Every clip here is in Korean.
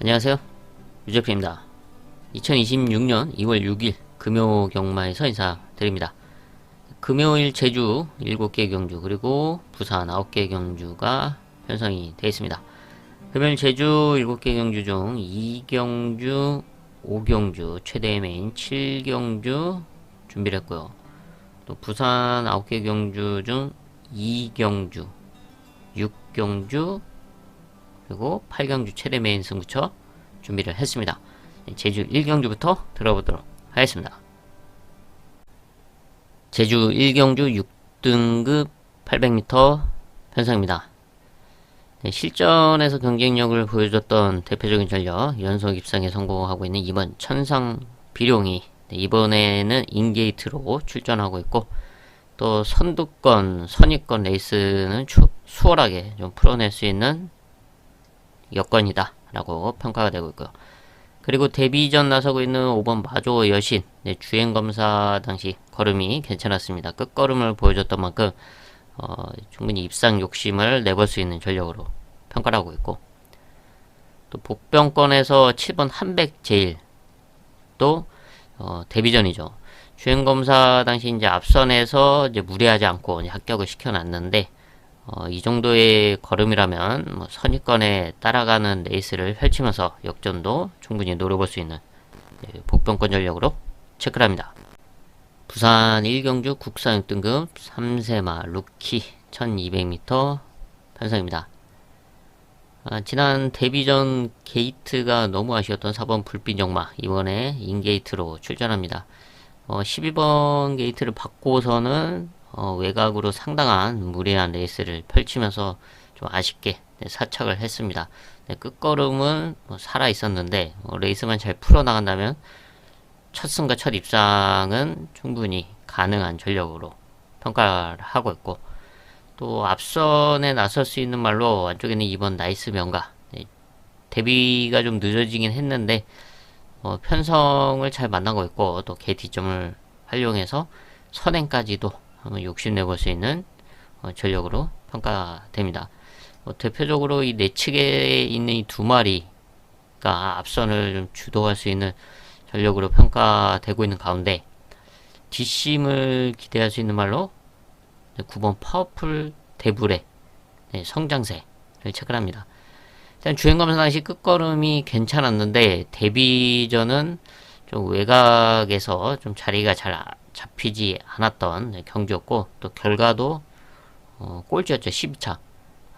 안녕하세요. 유재표입니다. 2026년 2월 6일 금요 경마에서 인사드립니다. 금요일 제주 7개 경주 그리고 부산 9개 경주가 편성이 되어 있습니다. 금요일 제주 7개 경주 중 2경주, 5경주, 최대 메인 7경주 준비를 했고요. 또 부산 9개 경주 중 2경주, 6경주, 그리고 8경주 최대 메인 승부처 준비를 했습니다. 제주 1경주부터 들어보도록 하겠습니다. 제주 1경주 6등급 800m 편성입니다. 네, 실전에서 경쟁력을 보여줬던 대표적인 전력 연속 입상에 성공하고 있는 이번 천상 비룡이 네, 이번에는 인게이트로 출전하고 있고 또 선두권, 선입권 레이스는 추, 수월하게 좀 풀어낼 수 있는 여건이다 라고 평가가 되고 있고요. 그리고 데뷔 전 나서고 있는 5번 마조 여신 네, 주행검사 당시 걸음이 괜찮았습니다. 끝걸음을 보여줬던 만큼 어, 충분히 입상 욕심을 내볼 수 있는 전력으로 평가를 하고 있고 또 복병권에서 7번 한백 제일 또 어, 데뷔전이죠. 주행검사 당시 이제 앞선에서 이제 무리하지 않고 이제 합격을 시켜놨는데 어, 이 정도의 걸음이라면 뭐 선입권에 따라가는 레이스를 펼치면서 역전도 충분히 노려볼 수 있는 네, 복병권 전력으로 체크를 합니다. 부산 1경주 국산 6등급 3세마 루키 1200m 편성입니다. 아, 지난 데뷔전 게이트가 너무 아쉬웠던 4번 불빛 역마 이번에 인게이트로 출전합니다. 어, 12번 게이트를 받고서는 어, 외곽으로 상당한 무리한 레이스를 펼치면서 좀 아쉽게 네, 사착을 했습니다. 네, 끝걸음은 뭐 살아 있었는데 어, 레이스만 잘 풀어 나간다면 첫 승과 첫 입상은 충분히 가능한 전력으로 평가를 하고 있고 또 앞선에 나설 수 있는 말로 안쪽에는 이번 나이스 명가 네, 데뷔가 좀 늦어지긴 했는데 어, 편성을 잘 만나고 있고 또 개티점을 활용해서 선행까지도 욕심내볼 수 있는 어, 전력으로 평가됩니다. 어, 대표적으로 이 내측에 있는 이 두 마리가 앞선을 좀 주도할 수 있는 전력으로 평가되고 있는 가운데 뒷심을 기대할 수 있는 말로 네, 9번 파워풀 데브레 네, 성장세를 체크를 합니다. 일단 주행검사 당시 끝걸음이 괜찮았는데 데뷔전은 좀 외곽에서 좀 자리가 잘 아- 잡히지 않았던 네, 경기였고 또 결과도 어, 꼴찌였죠 12차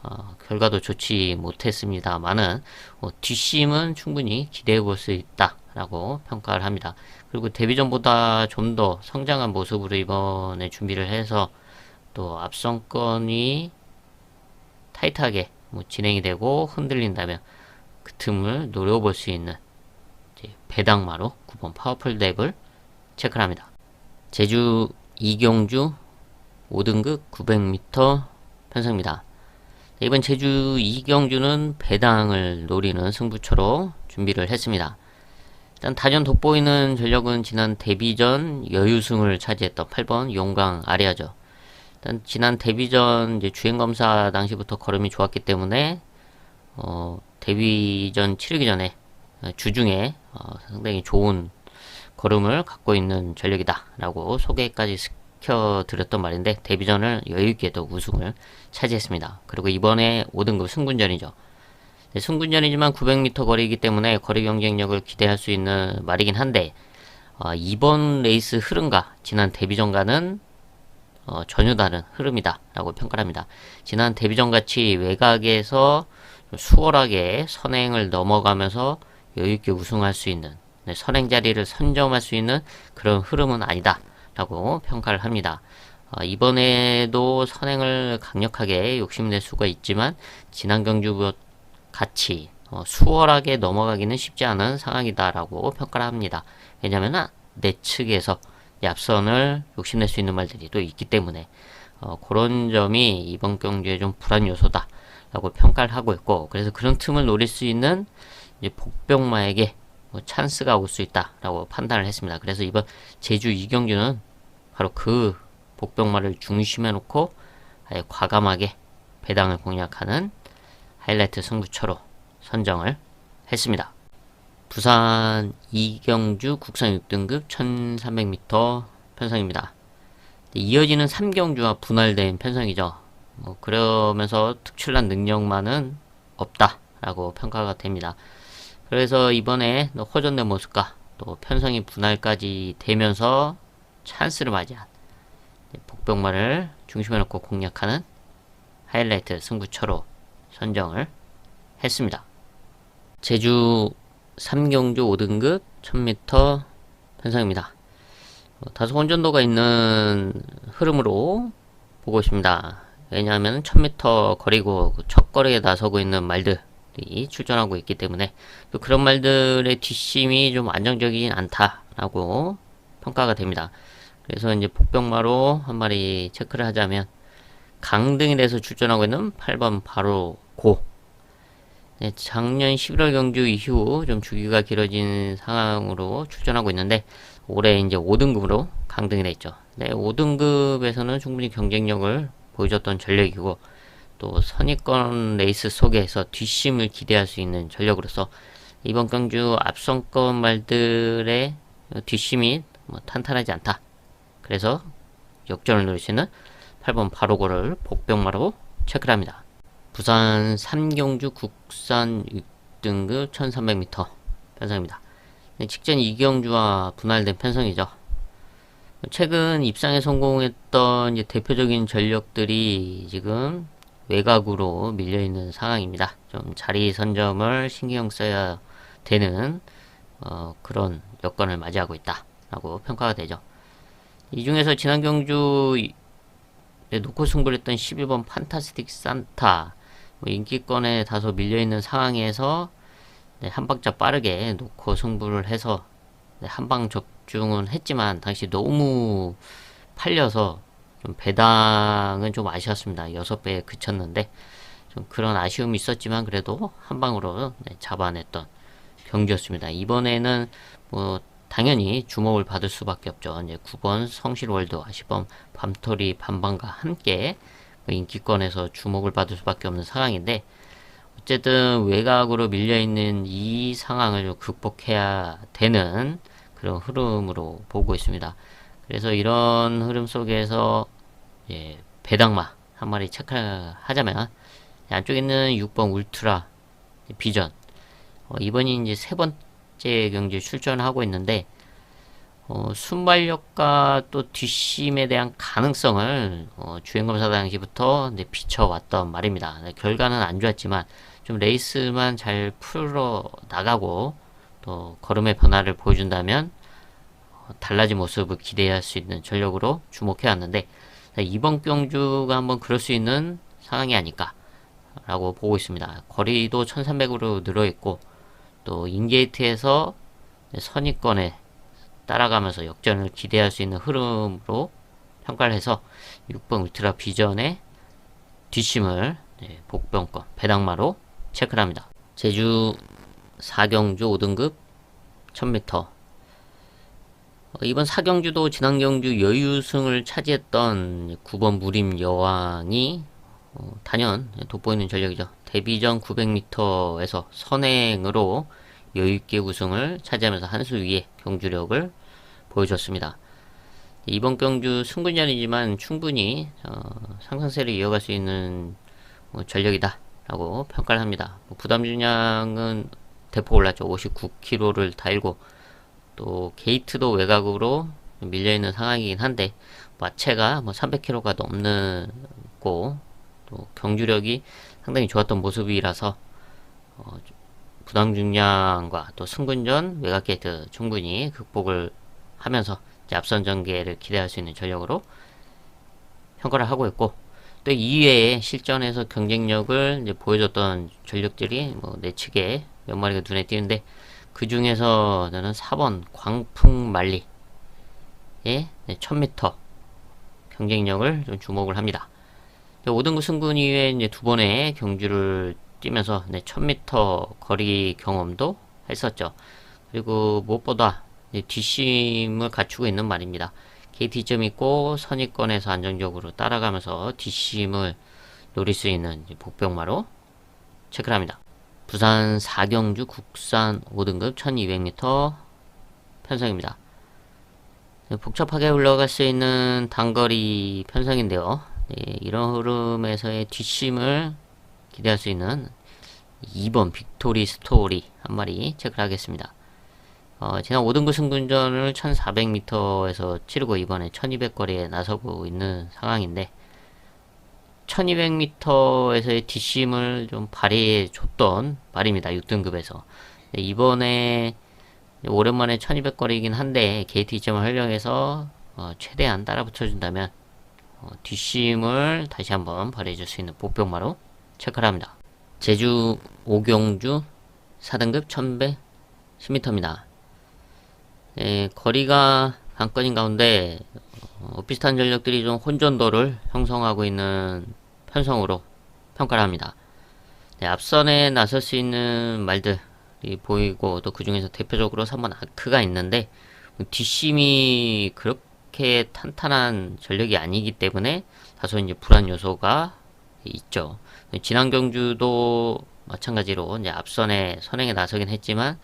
어, 결과도 좋지 못했습니다만은 어, 뒷심은 충분히 기대해 볼 수 있다라고 평가를 합니다. 그리고 데뷔전보다 좀 더 성장한 모습으로 이번에 준비를 해서 또 앞선권이 타이트하게 뭐 진행이 되고 흔들린다면 그 틈을 노려볼 수 있는 배당마로 9번 파워풀 덱을 체크를 합니다. 제주 이경주 5등급 900m 편성입니다. 네, 이번 제주 이경주는 배당을 노리는 승부처로 준비를 했습니다. 일단 다전 돋보이는 전력은 지난 데뷔전 여유승을 차지했던 8번 용강 아리아죠. 일단 지난 데뷔전 이제 주행검사 당시부터 걸음이 좋았기 때문에 어, 데뷔전 치르기 전에 어, 주중에 어, 상당히 좋은 걸음을 갖고 있는 전력이다 라고 소개까지 시켜드렸던 말인데 데뷔전을 여유있게도 우승을 차지했습니다. 그리고 이번에 5등급 승군전이죠. 네, 승군전이지만 900m 거리이기 때문에 거리 경쟁력을 기대할 수 있는 말이긴 한데 어, 이번 레이스 흐름과 지난 데뷔전과는 어, 전혀 다른 흐름이다 라고 평가를 합니다. 지난 데뷔전 같이 외곽에서 좀 수월하게 선행을 넘어가면서 여유있게 우승할 수 있는 네, 선행 자리를 선점할 수 있는 그런 흐름은 아니다라고 평가를 합니다. 어, 이번에도 선행을 강력하게 욕심낼 수가 있지만 지난 경주 같이 어, 수월하게 넘어가기는 쉽지 않은 상황이다라고 평가를 합니다. 왜냐하면 내 측에서 이 앞선을 욕심낼 수 있는 말들이 또 있기 때문에 어, 그런 점이 이번 경기에 좀 불안 요소다라고 평가를 하고 있고 그래서 그런 틈을 노릴 수 있는 복병마에게 뭐 찬스가 올 수 있다라고 판단을 했습니다. 그래서 이번 제주 이경주는 바로 그 복병마를 중심에 놓고 아예 과감하게 배당을 공략하는 하이라이트 승부처로 선정을 했습니다. 부산 이경주 국산 6등급 1300m 편성입니다. 이어지는 3경주와 분할된 편성이죠. 뭐 그러면서 특출난 능력만은 없다라고 평가가 됩니다. 그래서 이번에 호전된 모습과 또 편성이 분할까지 되면서 찬스를 맞이한 복병마를 중심에 놓고 공략하는 하이라이트 승부처로 선정을 했습니다. 제주 3경주 5등급 1000m 편성입니다. 어, 다소 혼전도가 있는 흐름으로 보고 있습니다. 왜냐하면 1000m 거리고 그첫 거리에 나서고 있는 말들이 출전하고 있기 때문에 또 그런 말들의 뒷심이 좀 안정적이진 않다라고 평가가 됩니다. 그래서 이제 복병마로 한 마리 체크를 하자면 강등일에서 출전하고 있는 8번 바로 고 네, 작년 11월 경주 이후 좀 주기가 길어진 상황으로 출전하고 있는데 올해 이제 5등급으로 강등이 됐죠. 네, 5등급에서는 충분히 경쟁력을 보여줬던 전력이고 또 선입권 레이스 속에서 뒷심을 기대할 수 있는 전력으로서 이번 경주 앞선권 말들의 뒷심이 뭐 탄탄하지 않다. 그래서 역전을 노릴 수 있는 8번 바로고를 복병마로 체크를 합니다. 부산 삼경주 국산 6등급 1300m 편성입니다. 네, 직전 이경주와 분할된 편성이죠. 최근 입상에 성공했던 대표적인 전력들이 지금 외곽으로 밀려있는 상황입니다. 좀 자리 선점을 신경 써야 되는 어, 그런 여건을 맞이하고 있다라고 평가가 되죠. 이 중에서 지난 경주 놓고 승부를 했던 11번 판타스틱 산타 뭐 인기권에 다소 밀려있는 상황에서 네, 한 박자 빠르게 놓고 승부를 해서 네, 한방 적중은 했지만 당시 너무 팔려서 좀 배당은 좀 아쉬웠습니다. 6배에 그쳤는데 좀 그런 아쉬움이 있었지만 그래도 한 방으로 네, 잡아냈던 경기였습니다. 이번에는 뭐 당연히 주목을 받을 수밖에 없죠. 이제 9번 성실월드, 10번 밤토리 반반과 함께 그 인기권에서 주목을 받을 수밖에 없는 상황인데 어쨌든 외곽으로 밀려있는 이 상황을 좀 극복해야 되는 그런 흐름으로 보고 있습니다. 그래서 이런 흐름 속에서 예, 배당마 한 마리 체크하자면 안쪽에 있는 6번 울트라 비전 어, 이번이 이제 세 번째 경기에 출전하고 있는데 어, 순발력과 또 뒷심에 대한 가능성을 어, 주행검사 당시부터 이제 비춰왔던 말입니다. 네, 결과는 안 좋았지만 좀 레이스만 잘 풀어 나가고 또 걸음의 변화를 보여준다면 어, 달라진 모습을 기대할 수 있는 전력으로 주목해 왔는데 네, 이번 경주가 한번 그럴 수 있는 상황이 아닐까 라고 보고 있습니다. 거리도 1300으로 늘어 있고 또 인게이트에서 선입권에 따라가면서 역전을 기대할 수 있는 흐름으로 평가를 해서 6번 울트라 비전의 뒷심을 네, 복병권 배당마로 체크를 합니다. 제주 4경주 5등급 1000m 어, 이번 4경주도 지난 경주 여유승을 차지했던 9번 무림 여왕이 어, 단연 돋보이는 전력이죠. 데뷔전 900m에서 선행으로 여유있게 우승을 차지하면서 한 수 위에 경주력을 보여줬습니다. 이번 경주 승분전이지만 충분히 어, 상승세를 이어갈 수 있는 뭐 전력이다 라고 평가를 합니다. 뭐 부담 중량은 대폭 올랐죠. 59kg를 달고 또 게이트도 외곽으로 밀려있는 상황이긴 한데 마체가 뭐 300kg가 넘는 고 또 경주력이 상당히 좋았던 모습이라서 어, 부담 중량과 또 승근전 외곽 게이트 충분히 극복을 하면서 앞선 전개를 기대할 수 있는 전력으로 평가를 하고 있고 또 이외에 실전에서 경쟁력을 이제 보여줬던 전력들이 뭐 내측에 몇 마리가 눈에 띄는데 그 중에서 저는 4번 광풍 말리의 1000m 경쟁력을 좀 주목을 합니다. 5등급 승군 이후에 이제 두 번의 경주를 뛰면서 네, 1000m 거리 경험도 했었죠. 그리고 무엇보다 뒷심을 갖추고 있는 말입니다. KT점 있고 선입권에서 안정적으로 따라가면서 뒷심을 노릴 수 있는 복병마로 체크를 합니다. 부산 4경주 국산 5등급 1200m 편성입니다. 복잡하게 흘러갈 수 있는 단거리 편성인데요. 네, 이런 흐름에서의 뒷심을 기대할 수 있는 2번 빅토리 스토리 한 마리 체크를 하겠습니다. 어, 지난 5등급 승분전을 1400m에서 치르고 이번에 1200 거리에 나서고 있는 상황인데 1200m에서의 뒷심을 좀 발휘해 줬던 말입니다. 6등급에서. 이번에 오랜만에 1200 거리이긴 한데 게이트 2점을 활용해서 어, 최대한 따라 붙여준다면 어, 뒷심을 다시 한번 발휘해 줄 수 있는 복병마로 체크를 합니다. 제주 오경주 4등급 1110m입니다. 네, 거리가 관건인 가운데 어, 비슷한 전력들이 좀 혼전도를 형성하고 있는 편성으로 평가를 합니다. 네, 앞선에 나설 수 있는 말들이 보이고 또 그 중에서 대표적으로 3번 아크가 있는데 뒷심이 그렇게 탄탄한 전력이 아니기 때문에 다소 이제 불안 요소가 있죠. 지난 경주도 마찬가지로 이제 앞선에 선행에 나서긴 했지만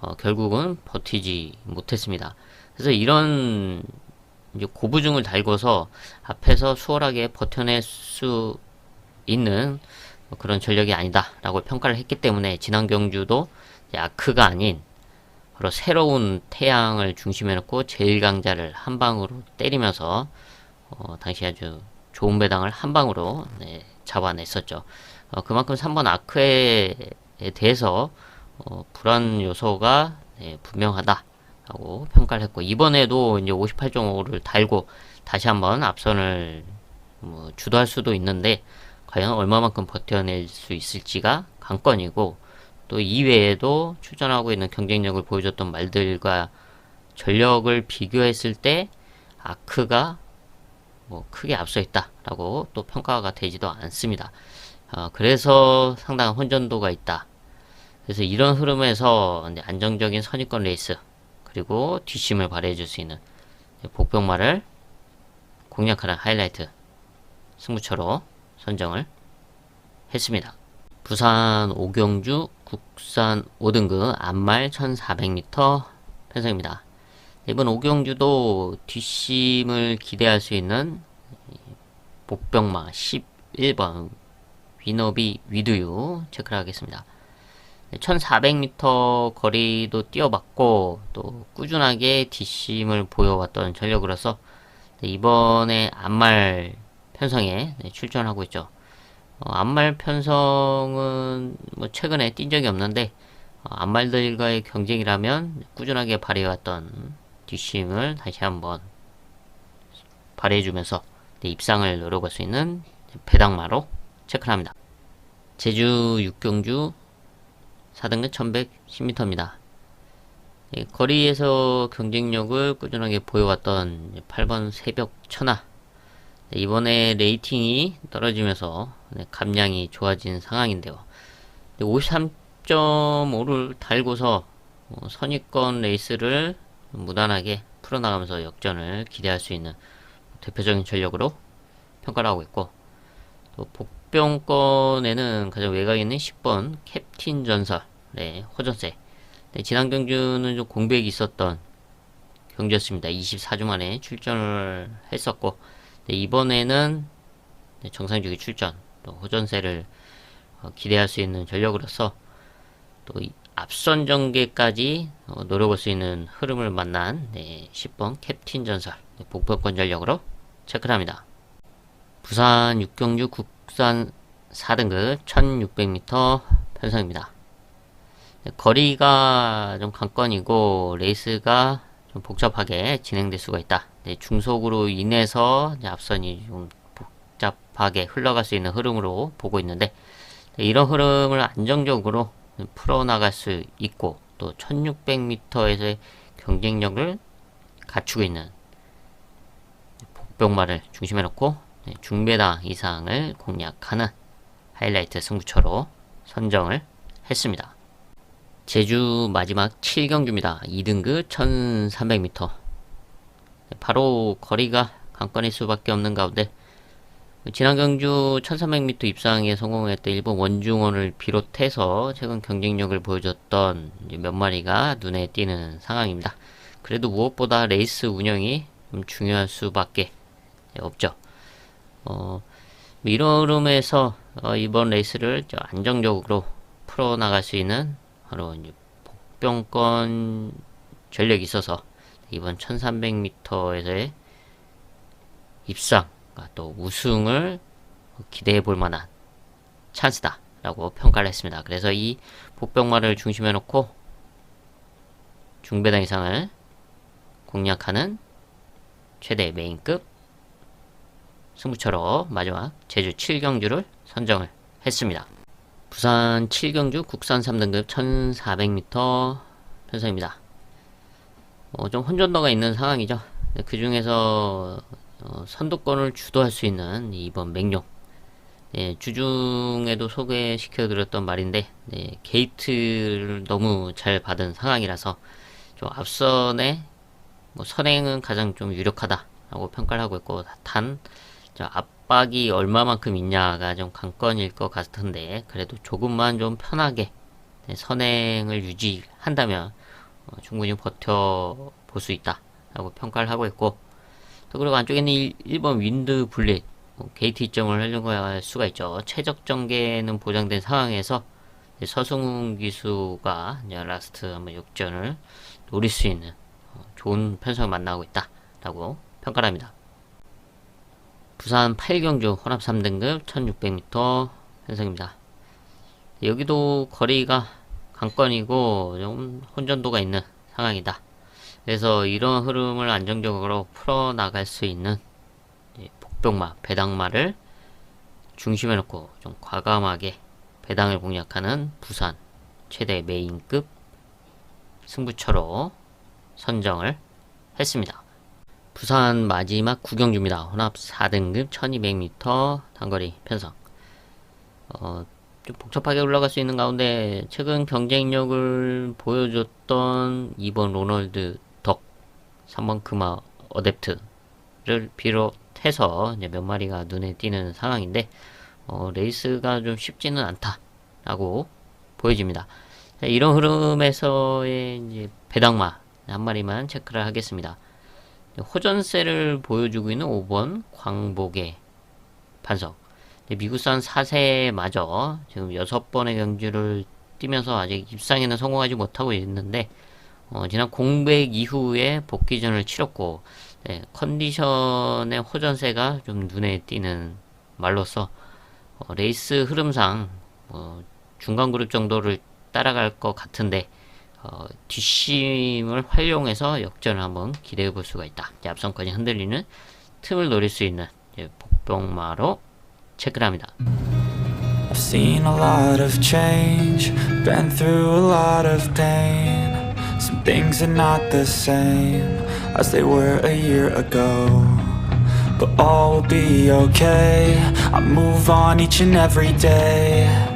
어, 결국은 버티지 못했습니다. 그래서 이런 이제 고부중을 달고서 앞에서 수월하게 버텨낼 수 있는 그런 전력이 아니다라고 평가를 했기 때문에 지난 경주도 아크가 아닌 바로 새로운 태양을 중심에 놓고 제일 강자를 한 방으로 때리면서 어, 당시 아주 좋은 배당을 한 방으로 네, 잡아냈었죠. 어, 그만큼 3번 아크에 대해서 어, 불안 요소가 네, 분명하다 라고 평가를 했고 이번에도 이제 58.5를 달고 다시 한번 앞선을 뭐 주도할 수도 있는데 과연 얼마만큼 버텨낼 수 있을지가 관건이고 또 이외에도 출전하고 있는 경쟁력을 보여줬던 말들과 전력을 비교했을 때 아크가 뭐 크게 앞서 있다라고 또 평가가 되지도 않습니다. 어, 그래서 상당한 혼전도가 있다. 그래서 이런 흐름에서 안정적인 선입권 레이스 그리고 뒷심을 발휘해 줄 수 있는 복병마를 공략하는 하이라이트 승부처로 선정을 했습니다. 부산 오경주 국산 5등급 안말 1400m 편성입니다. 이번 오경주도 뒷심을 기대할 수 있는 복병마 11번 위너비 위드유 체크를 하겠습니다. 1400m 거리도 뛰어봤고 또 꾸준하게 뒷심을 보여왔던 전력으로서 이번에 안말 편성에 출전하고 있죠. 어, 안말 편성은 뭐 최근에 뛴 적이 없는데 어, 안말들과의 경쟁이라면 꾸준하게 발휘해왔던 뒷심을 다시 한번 발휘해주면서 입상을 노려볼 수 있는 배당마로 체크합니다. 제주 육경주 4등급 1110m입니다. 예, 거리에서 경쟁력을 꾸준하게 보여왔던 8번 새벽 천하 네, 이번에 레이팅이 떨어지면서 네, 감량이 좋아진 상황인데요. 53.5를 달고서 어, 선입권 레이스를 무난하게 풀어나가면서 역전을 기대할 수 있는 대표적인 전력으로 평가를 하고 있고 또 복 병권에는 가장 외곽에 있는 10번 캡틴 전설 네, 호전세 네, 지난 경주는 좀 공백이 있었던 경주였습니다. 24주 만에 출전을 했었고 네, 이번에는 네, 정상적인 출전, 또 호전세를 어, 기대할 수 있는 전력으로서 또 앞선 전개까지 어, 노려볼 수 있는 흐름을 만난 네, 10번 캡틴 전설 네, 복병권 전력으로 체크를 합니다. 부산 육경주 국 산 4등급 1600m 편성입니다. 네, 거리가 좀 관건이고 레이스가 좀 복잡하게 진행될 수가 있다. 네, 중속으로 인해서 앞선이 좀 복잡하게 흘러갈 수 있는 흐름으로 보고 있는데 네, 이런 흐름을 안정적으로 풀어나갈 수 있고 또 1600m에서의 경쟁력을 갖추고 있는 복병마를 중심에 놓고 네, 중배당 이상을 공략하는 하이라이트 승부처로 선정을 했습니다. 제주 마지막 7경주입니다. 2등급 1300m 바로 거리가 관건일 수밖에 없는 가운데 지난 경주 1300m 입상에 성공했던 일본 원중원을 비롯해서 최근 경쟁력을 보여줬던 몇 마리가 눈에 띄는 상황입니다. 그래도 무엇보다 레이스 운영이 좀 중요할 수밖에 없죠. 어, 흐름에서 어, 이번 레이스를 좀 안정적으로 풀어나갈 수 있는 바로 이제 복병권 전력이 있어서 이번 1300m에서의 입상 아, 또 우승을 기대해 볼 만한 찬스다 라고 평가를 했습니다. 그래서 이 복병마를 중심에 놓고 중배당 이상을 공략하는 최대 메인급 승부처로 마지막 제주 7경주를 선정을 했습니다. 부산 7경주 국산 3등급 1400m 편성입니다. 어, 좀 혼전도가 있는 상황이죠. 그 중에서 어, 선두권을 주도할 수 있는 이번 맹룡 네, 주중에도 소개시켜드렸던 말인데 네, 게이트를 너무 잘 받은 상황이라서 좀 앞선에 뭐 선행은 가장 좀 유력하다라고 평가를 하고 있고 단 압박이 얼마만큼 있냐가 좀 관건일 것 같은데 그래도 조금만 좀 편하게 네, 선행을 유지한다면 어, 충분히 버텨 볼 수 있다라고 평가를 하고 있고 또 그리고 안쪽에는 1, 번 윈드 블릿 뭐 게이트 이점을 하려고 할 수가 있죠. 최적 전개는 보장된 상황에서 서승훈 기수가 라스트 한번 역전을 노릴 수 있는 어, 좋은 편성을 만나고 있다라고 평가를 합니다. 부산 8경주 혼합 3등급 1600m 편성입니다. 여기도 거리가 관건이고 좀 혼전도가 있는 상황이다. 그래서 이런 흐름을 안정적으로 풀어나갈 수 있는 복병마, 배당마를 중심에 놓고 좀 과감하게 배당을 공략하는 부산 최대 메인급 승부처로 선정을 했습니다. 부산 마지막 구경주입니다. 혼합 4등급 1200m 단거리 편성. 어, 좀 복잡하게 올라갈 수 있는 가운데 최근 경쟁력을 보여줬던 2번 로널드 3번 크마 어댑트를 비롯해서 이제 몇 마리가 눈에 띄는 상황인데 어, 레이스가 좀 쉽지는 않다라고 보여집니다. 자, 이런 흐름에서의 배당마 한 마리만 체크를 하겠습니다. 호전세를 보여주고 있는 5번 광복의 반석. 미국산 4세마저 지금 6번의 경주를 뛰면서 아직 입상에는 성공하지 못하고 있는데 어, 지난 공백 이후에 복귀전을 치렀고 네, 컨디션의 호전세가 좀 눈에 띄는 말로서 어, 레이스 흐름상 어, 중간 그룹 정도를 따라갈 것 같은데 어, 뒷심을 활용해서 역전을 한번 기대해 볼 수가 있다. 앞선까지 흔들리는 틈을 노릴 수 있는 복병마로 체크를 합니다. I've seen a lot of change, been through a lot of pain. Some things are not the same as they were a year ago. But all will be okay. I move on each and every day.